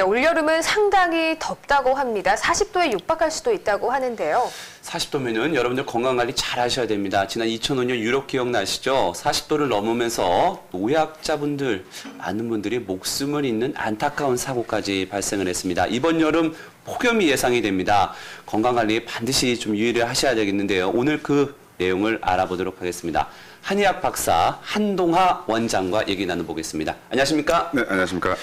네, 올여름은 상당히 덥다고 합니다. 40도에 육박할 수도 있다고 하는데요. 40도면은 여러분들 건강 관리 잘 하셔야 됩니다. 지난 2005년 유럽 기억나시죠? 40도를 넘으면서 노약자분들 많은 분들이 목숨을 잃는 안타까운 사고까지 발생을 했습니다. 이번 여름 폭염이 예상이 됩니다. 건강 관리에 반드시 좀 유의를 하셔야 되겠는데요. 오늘 그 내용을 알아보도록 하겠습니다. 한의학 박사 한동하 원장과 얘기 나눠보겠습니다. 안녕하십니까? 네, 안녕하십니까.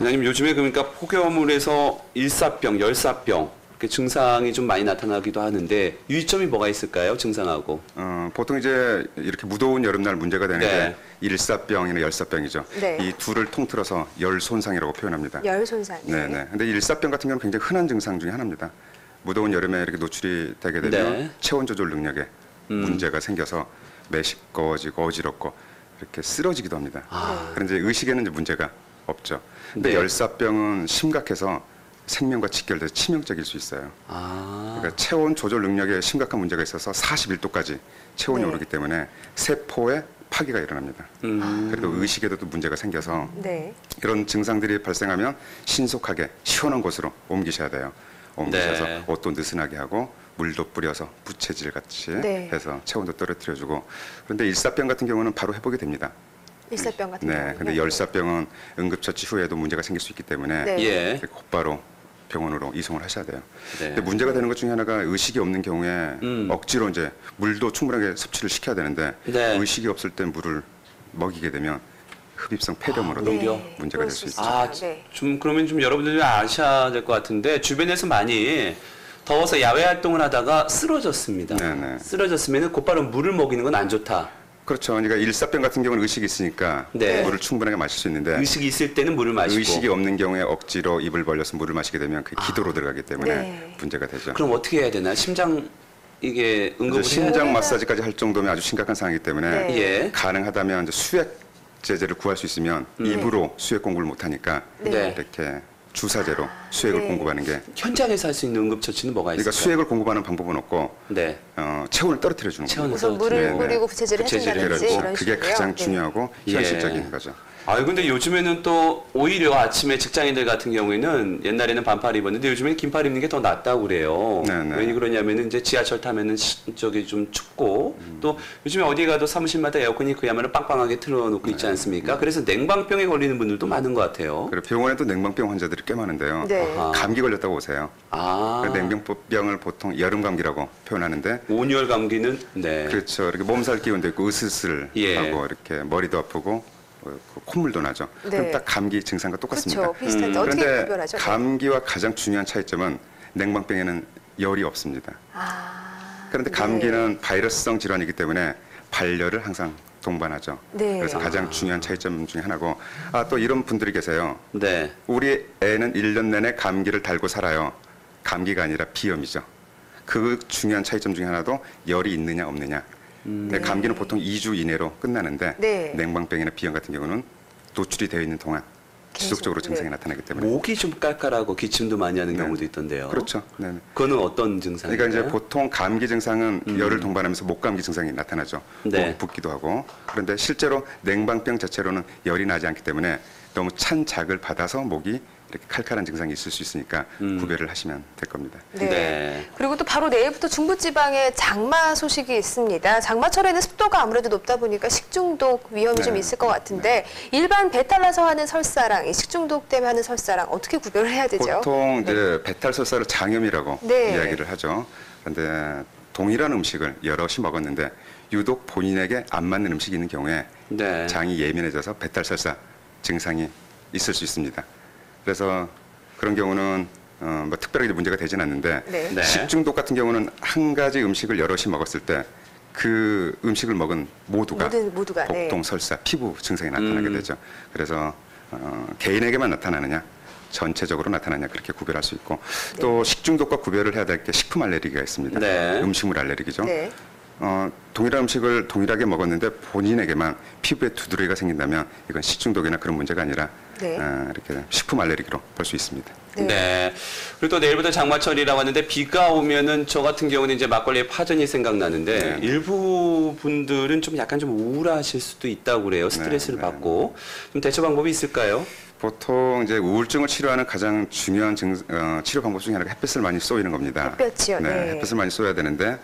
원장님 요즘에 그러니까 폭염을 해서 일사병, 열사병 이렇게 증상이 좀 많이 나타나기도 하는데 유의점이 뭐가 있을까요? 증상하고. 어, 보통 이제 이렇게 무더운 여름날 문제가 되는 네. 게 일사병이나 열사병이죠. 네. 이 둘을 통틀어서 열 손상이라고 표현합니다. 열 손상. 네, 네. 근데 일사병 같은 경우는 굉장히 흔한 증상 중에 하나입니다. 무더운 여름에 이렇게 노출이 되게 되면 네. 체온 조절 능력에 음. 문제가 생겨서 매식거지고 어지럽고 이렇게 쓰러지기도 합니다. 아. 그런데 의식에는 이제 문제가 없죠. 근데 네. 열사병은 심각해서 생명과 직결돼서 치명적일 수 있어요. 아. 그러니까 체온 조절 능력에 심각한 문제가 있어서 41도까지 체온이 네. 오르기 때문에 세포에 파괴가 일어납니다. 음. 그리고 의식에도 또 문제가 생겨서 네. 이런 증상들이 발생하면 신속하게 시원한 곳으로 옮기셔야 돼요. 옮기셔서 네. 옷도 느슨하게 하고 물도 뿌려서 부채질 같이 네. 해서 체온도 떨어뜨려주고 그런데 일사병 같은 경우는 바로 회복이 됩니다. 일사병 같은 네, 경우는. 근데 열사병은 응급처치 후에도 문제가 생길 수 있기 때문에 네. 예. 곧바로 병원으로 이송을 하셔야 돼요. 네. 근데 문제가 되는 것 중에 하나가 의식이 없는 경우에 음. 억지로 이제 물도 충분하게 섭취를 시켜야 되는데 네. 의식이 없을 때 물을 먹이게 되면 흡입성 폐렴으로도 아, 오히려? 문제가 될 수. 있죠. 아, 네. 좀 그러면 좀 여러분들이 아셔야 될 것 같은데 주변에서 많이 더워서 야외 활동을 하다가 쓰러졌습니다. 네네. 쓰러졌으면 곧바로 물을 먹이는 건 안 좋다. 그렇죠. 그러니까 일사병 같은 경우는 의식이 있으니까 네. 물을 충분하게 마실 수 있는데 의식이 있을 때는 물을 마시고. 의식이 없는 경우에 억지로 입을 벌려서 물을 마시게 되면 그 기도로 들어가기 때문에 네. 문제가 되죠. 그럼 어떻게 해야 되나? 심장 이게 해야 심장 마사지까지 할 정도면 아주 심각한 상황이기 때문에 네. 예. 가능하다면 이제 수액 제제를 구할 수 있으면 입으로 수액 공급을 못 하니까 네. 이렇게 주사제로 수액을 네. 공급하는 게 현장에서 할 수 있는 응급처치는 뭐가 있을까요? 그러니까 수액을 공급하는 방법은 없고 네. 어, 체온을 떨어뜨려 주는 체온을 거예요. 우선 물을 네, 네. 뿌리고 부채질을 부채질을 해준다든지. 이런 그게 식으로요. 가장 네. 중요하고 예. 현실적인 거죠. 아 근데 요즘에는 또 오히려 아침에 직장인들 같은 경우에는 옛날에는 반팔 입었는데 요즘에는 긴팔 입는 게 더 낫다고 그래요. 네네. 왜 그러냐면은 이제 지하철 타면은 시- 저기 좀 춥고 음. 또 요즘에 어디 가도 사무실마다 에어컨이 그야말로 빵빵하게 틀어놓고 네. 있지 않습니까? 그래서 냉방병에 걸리는 분들도 많은 것 같아요. 그리고 병원에도 냉방병 환자들이 꽤 많은데요. 네. 감기 걸렸다고 오세요. 아그 냉병병을 보통 여름 감기라고 표현하는데 온열 감기는 네. 그렇죠. 이렇게 몸살 기운도 있고 으스스를 예. 하고 이렇게 머리도 아프고 콧물도 나죠. 네. 그럼 딱 감기 증상과 똑같습니다. 그렇죠. 비슷한데 음. 어떻게 그런데 구별하죠? 네. 감기와 가장 중요한 차이점은 냉방병에는 열이 없습니다. 아. 그런데 네. 감기는 바이러스성 질환이기 때문에 발열을 항상 동반하죠. 네. 그래서 가장 중요한 차이점 중에 하나고 아 또 이런 분들이 계세요. 네. 우리 애는 1년 내내 감기를 달고 살아요. 감기가 아니라 비염이죠. 그 중요한 차이점 중에 하나도 열이 있느냐 없느냐. 근데 네. 감기는 보통 2주 이내로 끝나는데 네. 냉방병이나 비염 같은 경우는 노출이 되어 있는 동안 지속적으로 계속, 증상이 네. 나타나기 때문에 목이 좀 깔깔하고 기침도 많이 하는 네. 경우도 있던데요. 그렇죠. 네. 네. 그거는 어떤 증상인가요? 그러니까 이제 보통 감기 증상은 음. 열을 동반하면서 목감기 증상이 나타나죠. 네. 목이 붓기도 하고. 그런데 실제로 냉방병 자체로는 열이 나지 않기 때문에 너무 찬 작을 받아서 목이 이렇게 칼칼한 증상이 있을 수 있으니까 음. 구별을 하시면 될 겁니다. 네. 네. 그리고 또 바로 내일부터 중부지방에 장마 소식이 있습니다. 장마철에는 습도가 아무래도 높다 보니까 식중독 위험이 좀 네. 있을 것 같은데 일반 배탈 나서 하는 설사랑 이 식중독 때문에 하는 설사랑 어떻게 구별을 해야 되죠? 보통 이제 배탈 설사를 장염이라고 네. 이야기를 하죠. 그런데 동일한 음식을 여럿이 먹었는데 유독 본인에게 안 맞는 음식이 있는 경우에 네. 장이 예민해져서 배탈 설사 증상이 있을 수 있습니다. 그래서 그런 경우는 어, 뭐 특별하게 문제가 되진 않는데 네. 네. 식중독 같은 경우는 한 가지 음식을 여럿이 먹었을 때 그 음식을 먹은 모두가 모든 모두가 네. 복통, 설사, 피부 증상이 나타나게 음. 되죠. 그래서 어, 개인에게만 나타나느냐, 전체적으로 나타나냐 그렇게 구별할 수 있고 또 식중독과 구별을 해야 될 게 식품 알레르기가 있습니다. 네. 음식물 알레르기죠. 네. 어, 동일한 음식을 동일하게 먹었는데 본인에게만 피부에 두드러기가 생긴다면 이건 식중독이나 그런 문제가 아니라 네. 어, 이렇게 식품 알레르기로 볼 수 있습니다. 네. 그리고 또 내일부터 장마철이라고 하는데 비가 오면은 저 같은 경우는 이제 막걸리에 파전이 생각나는데 네. 일부 분들은 좀 약간 좀 우울하실 수도 있다고 그래요. 스트레스를 네, 네. 받고 좀 대처 방법이 있을까요? 보통 이제 우울증을 치료하는 가장 중요한 증, 어, 치료 방법 중에 하나가 햇빛을 많이 쏘이는 겁니다. 햇볕이요? 네. 햇빛을 많이 쏘야 되는데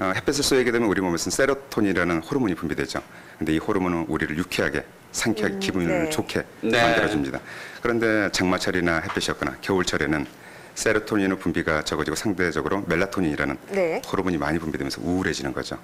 어, 햇빛을 쏘이게 되면 우리 몸에서는 세로토닌이라는 호르몬이 분비되죠. 근데 이 호르몬은 우리를 유쾌하게, 상쾌하게, 기분을 네. 좋게 네. 만들어줍니다. 그런데 장마철이나 햇빛이었거나 겨울철에는 세로토닌의 분비가 적어지고 상대적으로 멜라토닌이라는 네. 호르몬이 많이 분비되면서 우울해지는 거죠.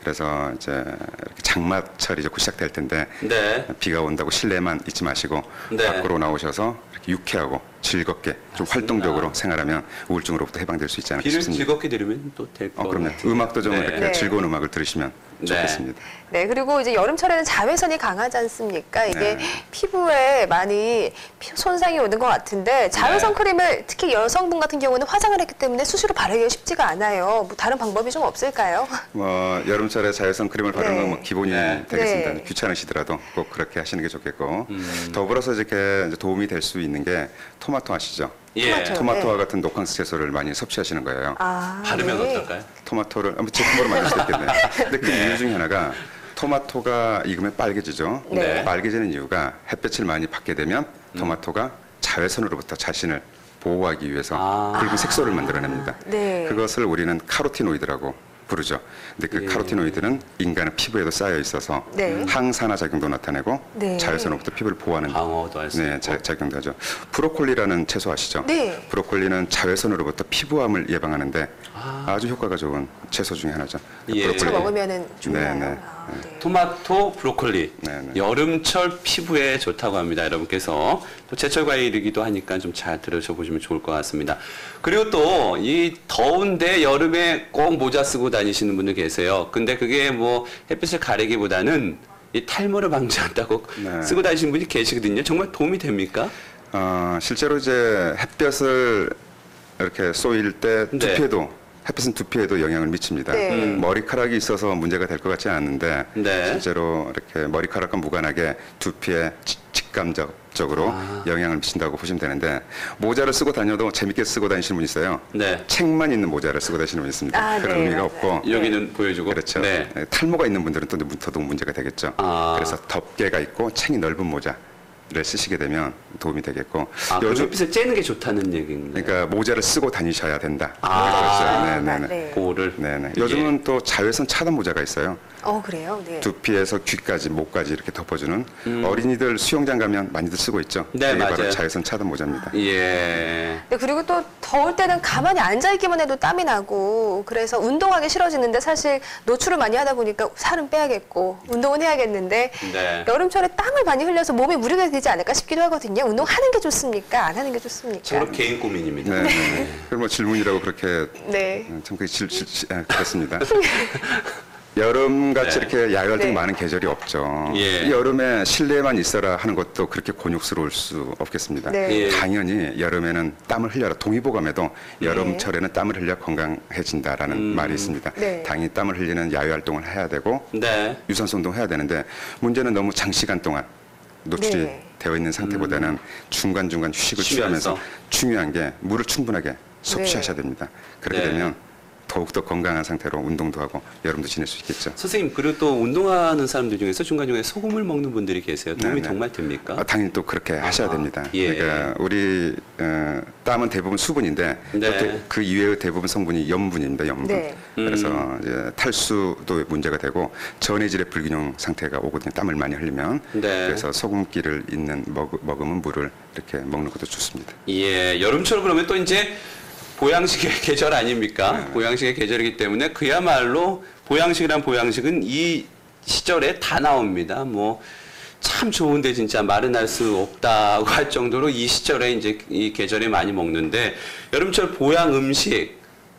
그래서 이제 이렇게 장마철이 이제 곧 시작될 텐데 네. 비가 온다고 실내만 있지 마시고 네. 밖으로 나오셔서 이렇게 유쾌하고 즐겁게 좀 활동적으로 생활하면 우울증으로부터 해방될 수 있지 않을까 비를 싶습니다. 즐겁게 들으면 또될것 어, 그럼요. 음악도 좀 네. 이렇게 네. 즐거운 음악을 들으시면 네. 좋겠습니다. 네, 그리고 이제 여름철에는 자외선이 강하지 않습니까? 이게 네. 피부에 많이 피- 손상이 오는 것 같은데 자외선 네. 크림을 특히 여성분 같은 경우는 화장을 했기 때문에 수시로 바르기가 쉽지가 않아요. 뭐 다른 방법이 좀 없을까요? 뭐 여름철에 자외선 크림을 바르는 네. 건 뭐 기본이 네. 되겠습니다. 네. 귀찮으시더라도 꼭 그렇게 하시는 게 좋겠고 음. 더불어서 이렇게 이제 도움이 될 수 있는 게 토마토 아시죠? 예. 토마토. 토마토와 네. 같은 녹황색 채소를 많이 섭취하시는 거예요. 아, 바르면 네. 어떨까요? 토마토를 아무 제품으로 만들 수도 있겠네요. 근데 그 이유 중에 하나가 토마토가 익으면 빨개지죠. 네. 빨개지는 이유가 햇볕을 많이 받게 되면 토마토가 자외선으로부터 자신을 보호하기 위해서 아. 붉은 색소를 만들어냅니다. 네. 그것을 우리는 카로티노이드라고 부르죠. 근데 그 예. 카로티노이드는 인간의 피부에도 쌓여 있어서 네. 항산화 작용도 나타내고 네. 자외선으로부터 피부를 보호하는 방어도 할수 네. 자, 작용도 하죠. 브로콜리라는 채소 아시죠? 네. 브로콜리는 자외선으로부터 피부암을 예방하는데 아. 주 효과가 좋은 채소 중에 하나죠. 예. 저 브로콜리. 먹으면은? 네, 네. 아, 네. 토마토, 브로콜리. 네, 네. 여름철 피부에 좋다고 합니다. 여러분께서 또 제철 과일이기도 하니까 좀 잘 들으셔 보시면 좋을 것 같습니다. 그리고 또 이 더운데 여름에 꼭 모자 쓰고 다니시는 분들 계세요. 근데 그게 뭐 햇빛을 가리기보다는 이 탈모를 방지한다고 네. 쓰고 다니시는 분이 계시거든요. 정말 도움이 됩니까? 어, 실제로 이제 햇볕을 이렇게 쏘일 때 네. 두피에도 햇빛은 두피에도 영향을 미칩니다. 네. 음. 머리카락이 있어서 문제가 될 것 같지 않은데 네. 실제로 이렇게 머리카락과 무관하게 두피에 직- 직감적으로 아. 영향을 미친다고 보시면 되는데 모자를 쓰고 다녀도 재밌게 쓰고 다니시는 분 있어요. 네. 책만 있는 모자를 쓰고 다니시는 분 있습니다. 아, 그런 네, 의미가 맞아요. 없고 여기는 보여주고. 그렇죠. 네. 네, 탈모가 있는 분들은 또 더더욱 문제가 되겠죠. 아. 그래서 덮개가 있고 챙이 넓은 모자 를 쓰시게 되면 도움이 되겠고 아, 요즘 햇빛을 쬐는 게 좋다는 얘기입니다. 그러니까 모자를 쓰고 다니셔야 된다. 아. 그렇죠. 네, 네, 네. 네. 보호를. 네, 네. 요즘은 또 자외선 차단 모자가 있어요. 어, 그래요? 네. 두피에서 귀까지 목까지 이렇게 덮어주는 어린이들 수영장 가면 많이들 쓰고 있죠. 음. 네, 그게 바로 맞아요. 자외선 차단 모자입니다. 예. 네, 그리고 또 더울 때는 가만히 앉아 있기만 해도 땀이 나고 그래서 운동하기 싫어지는데 사실 노출을 많이 하다 보니까 살은 빼야겠고 운동은 해야겠는데 네. 여름철에 땀을 많이 흘려서 몸에 무리가 되지 않을까 싶기도 하거든요. 운동하는 게 좋습니까? 안 하는 게 좋습니까? 서로 개인 고민입니다. 네, 네, 네. 그럼 뭐 질문이라고 그렇게 네. 음, 참 그게 질, 질, 질- 아, 그렇습니다. 여름같이 네. 이렇게 야외 활동이 네. 많은 계절이 없죠. 예. 여름에 실내에만 있어라 하는 것도 그렇게 곤욕스러울 수 없겠습니다. 네. 예. 당연히 여름에는 땀을 흘려라. 동의보감에도 여름철에는 땀을 흘려 건강해진다라는 음. 말이 있습니다. 네. 당연히 땀을 흘리는 야외 활동을 해야 되고 네. 유산소 운동 해야 되는데 문제는 너무 장시간 동안 노출이 네. 되어 있는 상태보다는 중간중간 휴식을 취하면서. 중요한 게 물을 충분하게 섭취하셔야 됩니다. 그렇게 네. 되면 더욱더 건강한 상태로 운동도 하고 여름도 지낼 수 있겠죠. 선생님 그리고 또 운동하는 사람들 중에서 중간중간에 소금을 먹는 분들이 계세요. 도움이 네, 네. 정말 됩니까? 아, 당연히 또 그렇게 하셔야 됩니다. 예. 그러니까 우리 어, 땀은 대부분 수분인데 네. 또그 이외의 대부분 성분이 염분입니다. 염분. 네. 그래서 음. 이제 탈수도 문제가 되고 전해질의 불균형 상태가 오거든요. 땀을 많이 흘리면. 네. 그래서 소금기를 있는 먹, 먹으면 물을 이렇게 먹는 것도 좋습니다. 예, 여름철 그러면 또 이제 보양식의 계절 아닙니까? 네. 보양식의 계절이기 때문에 그야말로 보양식이란 보양식은 이 시절에 다 나옵니다. 뭐 참 좋은데 진짜 말은 할 수 없다고 할 정도로 이 시절에 이제 이 계절에 많이 먹는데 여름철 보양 음식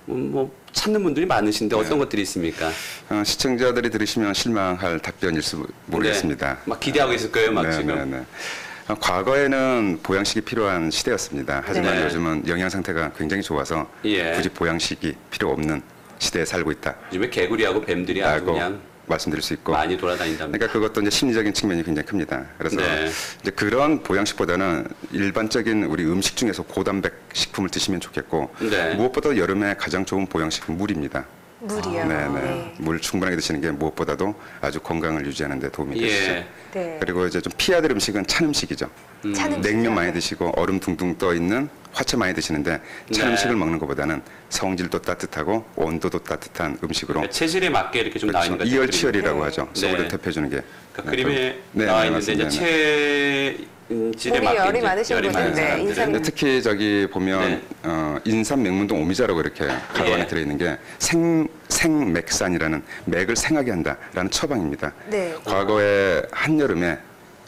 음, 뭐 찾는 분들이 많으신데 어떤 네. 것들이 있습니까? 어, 시청자들이 들으시면 실망할 답변일 수 모르겠습니다. 네. 막 기대하고 있을 거예요, 막 네, 지금. 과거에는 보양식이 필요한 시대였습니다. 하지만 네. 요즘은 영양 상태가 굉장히 좋아서 예. 굳이 보양식이 필요 없는 시대에 살고 있다. 요즘에 개구리하고 뱀들이 아주 그냥 말씀드릴 수 있고 많이 돌아다닌답니다. 그러니까 그것도 이제 심리적인 측면이 굉장히 큽니다. 그래서 네. 이제 그런 보양식보다는 일반적인 우리 음식 중에서 고단백 식품을 드시면 좋겠고 네. 무엇보다 여름에 가장 좋은 보양식은 물입니다. 물이요. 네, 네. 네. 물 충분하게 드시는 게 무엇보다도 아주 건강을 유지하는 데 도움이 되시죠. 예. 네. 그리고 이제 좀 피해야 될 음식은 찬 음식이죠. 찬 음식이요? 냉면 많이 드시고 얼음 둥둥 떠 있는 화채 많이 드시는데 찬 네. 음식을 먹는 것보다는 성질도 따뜻하고 온도도 따뜻한 음식으로 체질에 맞게 이렇게 좀 나와 있는 그렇죠. 것 같아요. 이열치열이라고 네. 하죠. 네. 속을 대표주는 게. 그러니까 네, 그림에 그- 네, 나와 네, 있는데 이제 맞 몸이 맞게 열이 많으신 사람들은 인삼- 근데 특히 저기 보면 네. 어, 인삼 맥문동 오미자라고 이렇게 가루 예. 안에 들어있는 게 생, 생맥산이라는 맥을 생하게 한다라는 처방입니다. 네. 과거에 한여름에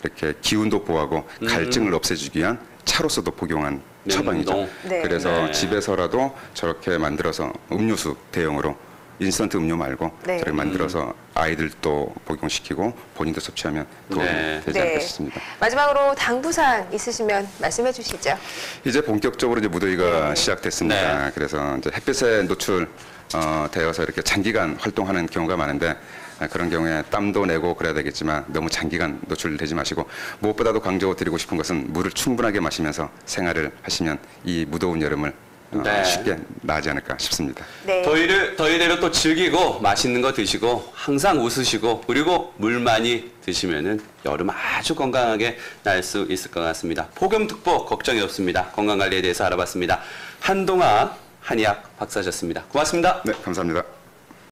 이렇게 기운도 보호하고 갈증을 없애주기 위한 차로서도 복용한 처방이죠. 네. 그래서 네. 집에서라도 저렇게 만들어서 음료수 대용으로 인스턴트 음료 말고 네. 저렇게 만들어서 아이들도 복용시키고 본인도 섭취하면 도움이 네. 되지 않을까 싶습니다. 마지막으로 당부사항 있으시면 말씀해 주시죠. 이제 본격적으로 이제 무더위가 네. 시작됐습니다. 네. 그래서 이제 햇빛에 노출 어, 되어서 이렇게 장기간 활동하는 경우가 많은데 아, 그런 경우에 땀도 내고 그래야 되겠지만 너무 장기간 노출되지 마시고 무엇보다도 강조 드리고 드리고 싶은 것은 물을 충분하게 마시면서 생활을 하시면 이 무더운 여름을 어, 네. 쉽게 나지 않을까 싶습니다. 네. 더위를 더위대로 또 즐기고 맛있는 거 드시고 항상 웃으시고 그리고 물 많이 드시면은 여름 아주 건강하게 날 수 있을 것 같습니다. 폭염특보 걱정이 없습니다. 건강 관리에 대해서 알아봤습니다. 한동아 한의학 박사셨습니다. 고맙습니다. 네, 감사합니다.